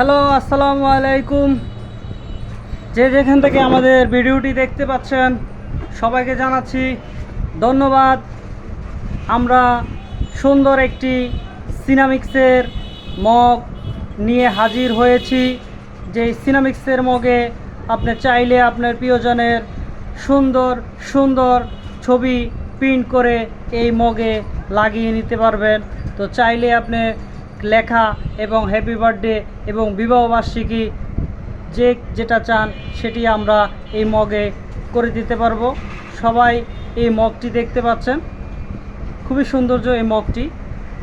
Hello, আসসালামু আলাইকুম। যে যেখান থেকে আমাদের ভিডিওটি দেখতে পাচ্ছেন, সবাইকে জানাচ্ছি ধন্যবাদ। আমরা সুন্দর একটি সিনামিক্সের মগ নিয়ে হাজির হয়েছি। যে সিনামিক্সের মগে আপনি চাইলে আপনার প্রিয়জনের সুন্দর সুন্দর ছবি প্রিন্ট করে এই মগে লাগিয়ে নিতে পারবেন। তো চাইলে আপনি লেখা এবং হ্যাপি বার্থডে এবং বিবাহবার্ষিকী যে যেটা চান সেটি আমরা এই মগে করে দিতে পারব। সবাই এই মগটি দেখতে পাচ্ছেন। খুবই সৌন্দর্য এই মগটি।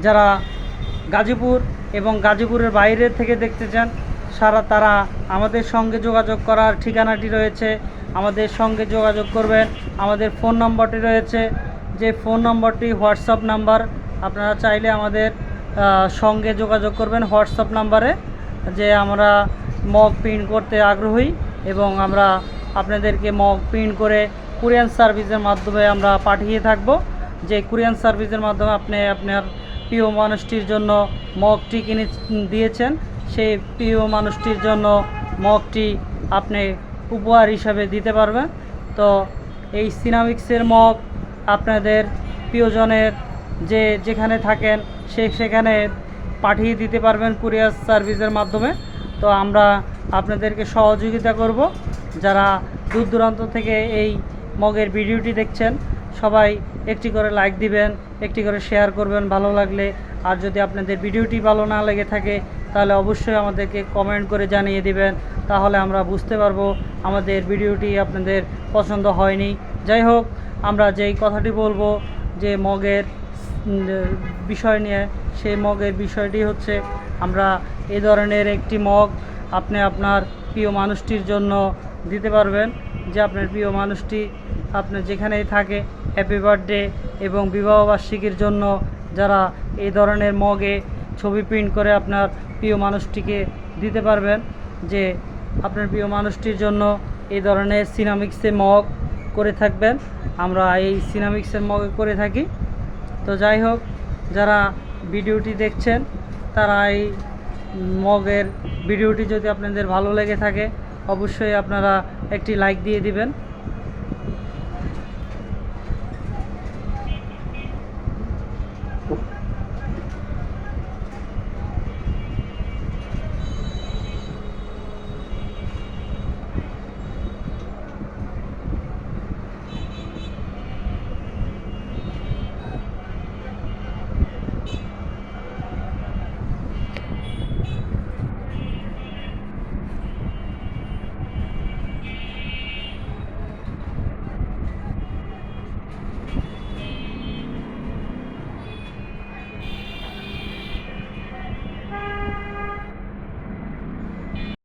যারা গাজীপুর এবং গাজীপুরের বাইরে থেকে দেখতে চান, সারা তারা আমাদের সঙ্গে যোগাযোগ করার ঠিকানাটি রয়েছে। আমাদের সঙ্গে যোগাযোগ করবেন। আমাদের ফোন নম্বরটি রয়েছে। যে ফোন নম্বরটি হোয়াটসঅ্যাপ নাম্বার, আপনারা চাইলে আমাদের সঙ্গে যোগাযোগ করবেন হোয়াটসঅ্যাপ নাম্বারে, যে আমরা মগ প্রিন্ট করতে আগ্রহী এবং আমরা আপনাদেরকে মগ প্রিন্ট করে কুরিয়ান সার্ভিসের মাধ্যমে আমরা পাঠিয়ে থাকব। যে কুরিয়ান সার্ভিসের মাধ্যমে আপনি আপনার প্রিয় মানুষটির জন্য মগটি কিনে দিয়েছেন, সেই প্রিয় মানুষটির জন্য মগটি আপনি উপহার হিসাবে দিতে পারবেন। তো এই সিনামিক্সের মগ আপনাদের প্রিয়জনের যে যেখানে থাকেন, সে সেখানে পাঠিয়ে দিতে পারবেন কুরিয়ার সার্ভিসের মাধ্যমে। তো আমরা আপনাদেরকে সহযোগিতা করব। যারা দূর দূরান্ত থেকে এই মগের ভিডিওটি দেখছেন, সবাই একটি করে লাইক দিবেন, একটি করে শেয়ার করবেন ভালো লাগলে। আর যদি আপনাদের ভিডিওটি ভালো না লেগে থাকে, তাহলে অবশ্যই আমাদেরকে কমেন্ট করে জানিয়ে দিবেন। তাহলে আমরা বুঝতে পারব আমাদের ভিডিওটি আপনাদের পছন্দ হয়নি। যাই হোক, আমরা যেই কথাটি বলব যে মগের বিষয় নিয়ে, সেই মগের বিষয়টি হচ্ছে, আমরা এই ধরনের একটি মগ আপনি আপনার প্রিয় মানুষটির জন্য দিতে পারবেন, যে আপনার প্রিয় মানুষটি আপনার যেখানেই থাকে হ্যাপি বার্থডে এবং বিবাহবার্ষিকীর জন্য যারা এই ধরনের মগে ছবি প্রিন্ট করে আপনার প্রিয় মানুষটিকে দিতে পারবেন, যে আপনার প্রিয় মানুষটির জন্য এই ধরনের সিনামিক্সে মগ করে থাকবেন। আমরা এই সিনামিক্সের মগে করে থাকি। তো যাই হোক, যারা ভিডিওটি দেখছেন, তারা এই মগের ভিডিওটি যদি আপনাদের ভালো লেগে থাকে, অবশ্যই আপনারা একটি লাইক দিয়ে দিবেন।